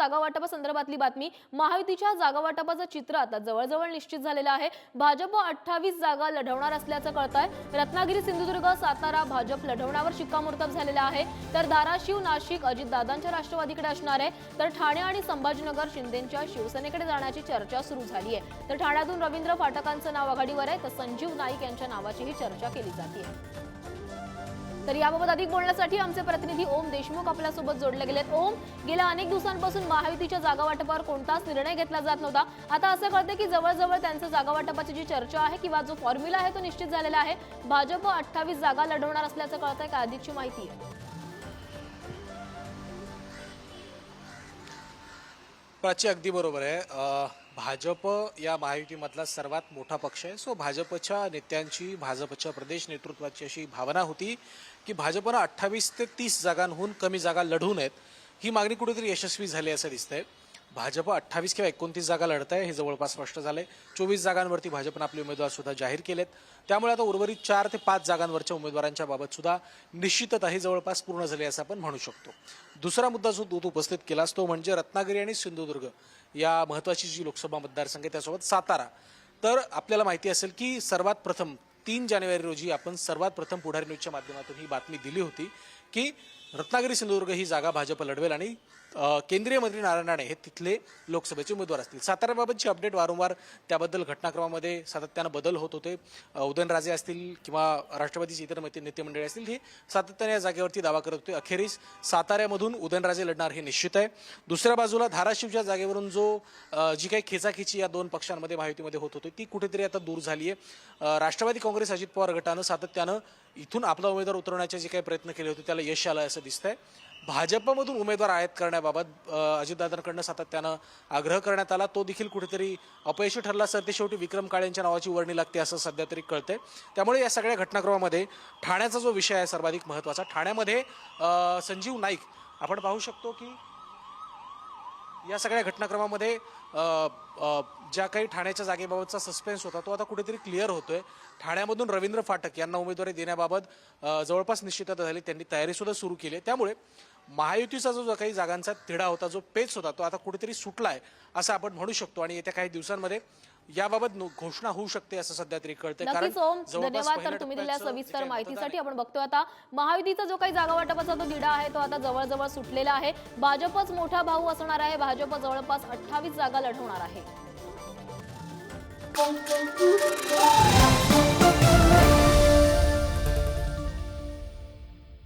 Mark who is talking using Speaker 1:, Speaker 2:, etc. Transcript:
Speaker 1: जागावाटपासंदर्भातली बातमी महायुतीच्या जागावाटपाचं चित्र आता जवळजवळ निश्चित झालेलं आहे. भाजप अठ्ठावीस जागा लढवणार असल्याचं कळत आहे रत्नागिरी सिंधुदुर्ग सातारा भाजप लढवण्यावर शिक्कामोर्तब झालेला आहे. तर धाराशिव नाशिक अजितदादांच्या राष्ट्रवादीकडे असणार आहे. तर ठाणे आणि संभाजीनगर शिंदेच्या शिवसेनेकडे जाण्याची चर्चा सुरू झाली आहे तर ठाण्यातून रवींद्र फाटकांचं नाव आघाडीवर आहे. तर संजीव नाईक यांच्या नावाचीही चर्चा केली जाते तर याबाबत अधिक बोलण्यासाठी आमचे प्रतिनिधी ओम देशमुख आपल्यासोबत जोडले गेलेत. ओम गेल्या अनेक दिवसांपासून महायुतीच्या जागा वाटपावर कोणताच निर्णय घेतला जात नव्हता. आता असं कळतं की जवळजवळ त्यांचं जागा वाटपाची जी चर्चा आहे किंवा जो फॉर्म्युला आहे तो निश्चित झालेला आहे. भाजप अठ्ठावीस जागा लढवणार असल्याचं कळतंय का अधिकची माहिती. आहे
Speaker 2: प्राची अगदी बरोबर आहे. भाजप या महायुतीमधला सर्वात मोठा पक्ष आहे. सो भाजपच्या नेत्यांची भाजपच्या प्रदेश नेतृत्वाची अशी भावना होती की भाजपनं अठ्ठावीस ते तीस जागांहून कमी जागा लढू नयेत. ही मागणी कुठेतरी यशस्वी झाली असं दिसतंय. भाजप अठ्ठावीस किंवा एकोणतीस जागा लढत आहे हे जवळपास स्पष्ट झालंय. चोवीस जागांवरती भाजपनं आपले उमेदवार सुद्धा जाहीर केलेत. त्यामुळे आता उर्वरित चार ते पाच जागांवरच्या उमेदवारांच्या बाबत सुद्धा निश्चितता ही जवळपास पूर्ण झाली असं आपण म्हणू शकतो. दुसरा मुद्दा जो तू उपस्थित केलास तो म्हणजे रत्नागिरी आणि सिंधुदुर्ग या महत्वाची जी लोकसभा मतदारसंघ आहे त्यासोबत सातारा. तर आपल्याला माहिती असेल की सर्वात प्रथम तीन जानेवारी रोजी आपण सर्वात प्रथम पुढारी न्यूजच्या माध्यमातून ही बातमी दिली होती. की रत्नागिरी सिंधुदुर्ग ही जागा भाजप लढवेल आणि केंद्रीय मंत्री नारायण राणे हे तिथले लोकसभेचे उमेदवार असतील. साताऱ्याबाबतची अपडेट वारंवार त्याबद्दल घटनाक्रमामध्ये सातत्यानं बदल होत होते. उदयनराजे असतील किंवा राष्ट्रवादीचे इतर नेते मंडळी असतील हे सातत्याने या जागेवरती दावा करत होते. अखेरीस साताऱ्यामधून उदयनराजे लढणार हे निश्चित आहे. दुसऱ्या बाजूला धाराशिवच्या जागेवरून जो जी काही खेचाखेची या दोन पक्षांमध्ये महायुतीमध्ये होत होती ती कुठेतरी आता दूर झाली आहे राष्ट्रवादी काँग्रेस अजित पवार गटानं सातत्यानं इथून आपला उमेदवार उतरवण्याचे जे काही प्रयत्न केले होते त्याला यश आलं असं दिसतंय. भाजपमधून उमेदवार आयात करण्याबाबत अजितदादांकडनं सातत्यानं आग्रह करण्यात आला. तो देखील कुठेतरी अपयशी ठरला सर. ते शेवटी विक्रम काळेंच्या नावाची वर्णी लागते असं सध्या तरी कळतंय. त्यामुळे या सगळ्या घटनाक्रमामध्ये ठाण्याचा जो विषय आहे सर्वाधिक महत्त्वाचा. ठाण्यामध्ये संजीव नाईक आपण पाहू शकतो की या सगळ्या घटनाक्रमामध्ये ज्या काही ठाण्याच्या जागेबाबतचा सस्पेन्स होता तो आता कुठेतरी क्लिअर होतोय. ठाण्यामधून रवींद्र फाटक यांना उमेदवारी देण्याबाबत जवळपास निश्चितता झाली. त्यांनी तयारीसुद्धा सुरू केली आहे. त्यामुळे महायुतीचा जो जो काही जागांचा तिढा होता जो पेच होता तो आता कुठेतरी सुटला आहे असं आपण म्हणू शकतो. आणि येत्या काही दिवसांमध्ये याबाबत घोषणा होऊ शकते असं सध्या तरी कळतंय. जवळपास
Speaker 1: धन्यवाद तर तुम्ही दिलेल्या सविस्तर माहितीसाठी आपण बघतोय आता. महायुतीचा जो काही जागा वाटपाचा तो दिडा आहे तो आता जवळजवळ सुटलेला आहे. भाजपच मोठा भाऊ असणार आहे. भाजप जवळपास अठ्ठावीस जागा लढवणार आहे.